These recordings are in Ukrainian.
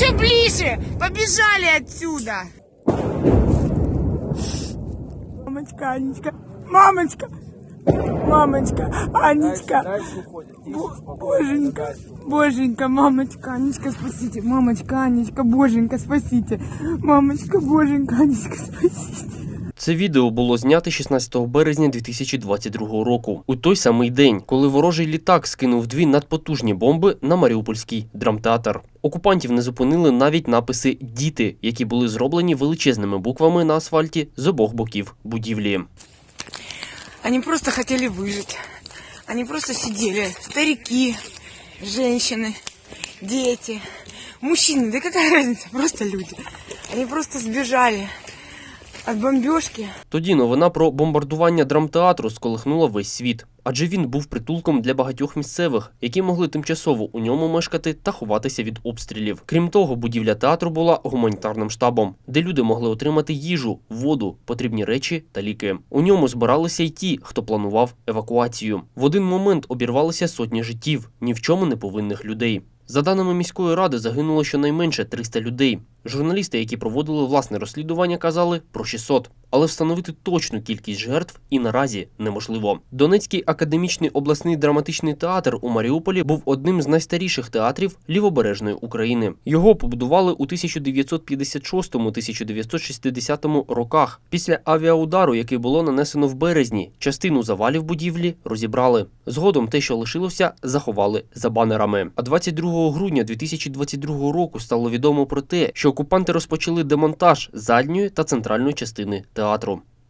все ближе. Побежали отсюда. Мамочка, Анечка. Мамочка. Мамочка, Анечка. Дальше. Боженька, боженька, мамочка, Анечка, спасите. Мамочка, Анечка, боженька, спасите. Мамочка, боженька, Анечка, спасите. Це відео було знято 16 березня 2022 року, у той самий день, коли ворожий літак скинув дві надпотужні бомби на Маріупольський драмтеатр. Окупантів не зупинили навіть написи Діти, які були зроблені величезними буквами на асфальті з обох боків будівлі. Они просто хотели выжить. Они просто сидели. Старики, женщины, дети, мужчины. Да какая разница? Просто люди. Они просто сбежали от бомбежки. Тоді новина про бомбардування драмтеатру сколихнула весь світ, адже він був притулком для багатьох місцевих, які могли тимчасово у ньому мешкати та ховатися від обстрілів. Крім того, будівля театру була гуманітарним штабом, де люди могли отримати їжу, воду, потрібні речі та ліки. У ньому збиралися й ті, хто планував евакуацію. В один момент обірвалися сотні життів, ні в чому не повинних людей. За даними міської ради, загинуло щонайменше 300 людей. Журналісти, які проводили власне розслідування, казали про 600. Але встановити точну кількість жертв і наразі неможливо. Донецький академічний обласний драматичний театр у Маріуполі був одним з найстаріших театрів лівобережної України. Його побудували у 1956-1960 роках. Після авіаудару, який було нанесено в березні, частину завалів будівлі розібрали. Згодом те, що лишилося, заховали за банерами. А 22 грудня 2022 року стало відомо про те, що окупанти розпочали демонтаж задньої та центральної частини театру.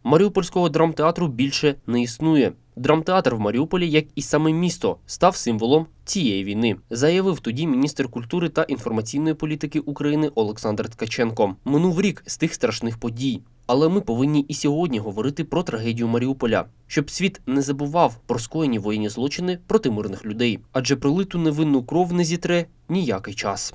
Маріупольського драмтеатру більше не існує. Драмтеатр в Маріуполі, як і саме місто, став символом цієї війни, заявив тоді міністр культури та інформаційної політики України Олександр Ткаченко. Минув рік з тих страшних подій. Але ми повинні і сьогодні говорити про трагедію Маріуполя, щоб світ не забував про скоєні воєнні злочини проти мирних людей, адже пролиту невинну кров не зітре ніякий час.